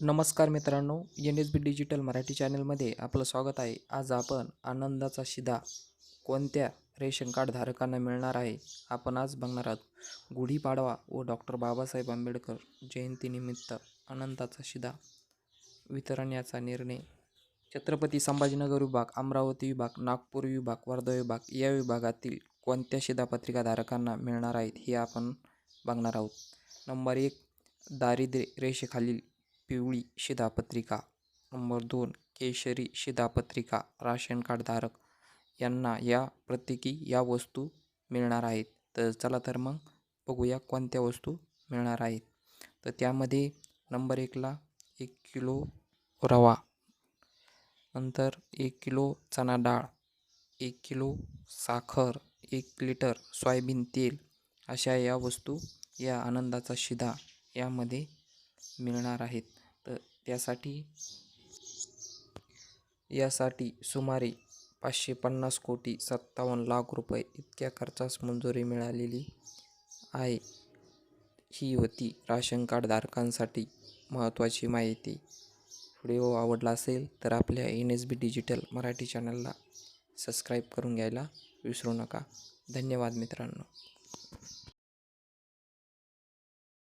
नमस्कार मित्रांनो N S B digital Marathi चॅनलमध्ये आपलं स्वागत आहे. आज आपण आनंदाचा शिधा कोणत्या रेशन कार्ड धारकांना मिळणार आहे आपण आज बघणार आहोत. गुढीपाडवा व डॉक्टर बाबासाहेब आंबेडकर जयंतीनिमित्त आनंदाचा शिधा वितरण्याचा निर्णय. छत्रपती संभाजीनगर विभाग अमरावती विभाग नागपूर विभाग वर्धा विभाग या विभागातील कोणत्या शिधापत्रिका धारकांना मिळणार आहेत हे आपण बघणार आहोत. नंबर एक दारिद्र्य रेषेखालील पिवळी शिधापत्रिका. नंबर दोन केशरी शिधापत्रिका राशन कार्डधारक यांना या प्रत्येकी या वस्तू मिळणार आहेत. तर चला तर मग बघूया कोणत्या वस्तू मिळणार आहेत. तर त्यामध्ये नंबर एकला एक किलो रवा नंतर एक किलो चणा डाळ एक किलो साखर एक लिटर सोयाबीन तेल अशा या वस्तू या आनंदाचा शिधा यामध्ये मिळणार आहेत. तर त्यासाठी यासाठी सुमारे पाचशे पन्नास कोटी सत्तावन्न लाख रुपये इतक्या खर्चास मंजुरी मिळालेली आहे. ही होती राशन कार्डधारकांसाठी महत्त्वाची माहिती. व्हिडिओ आवडला असेल तर आपल्या N S B digital Marathi चॅनलला सबस्क्राईब करून घ्यायला विसरू नका. धन्यवाद मित्रांनो.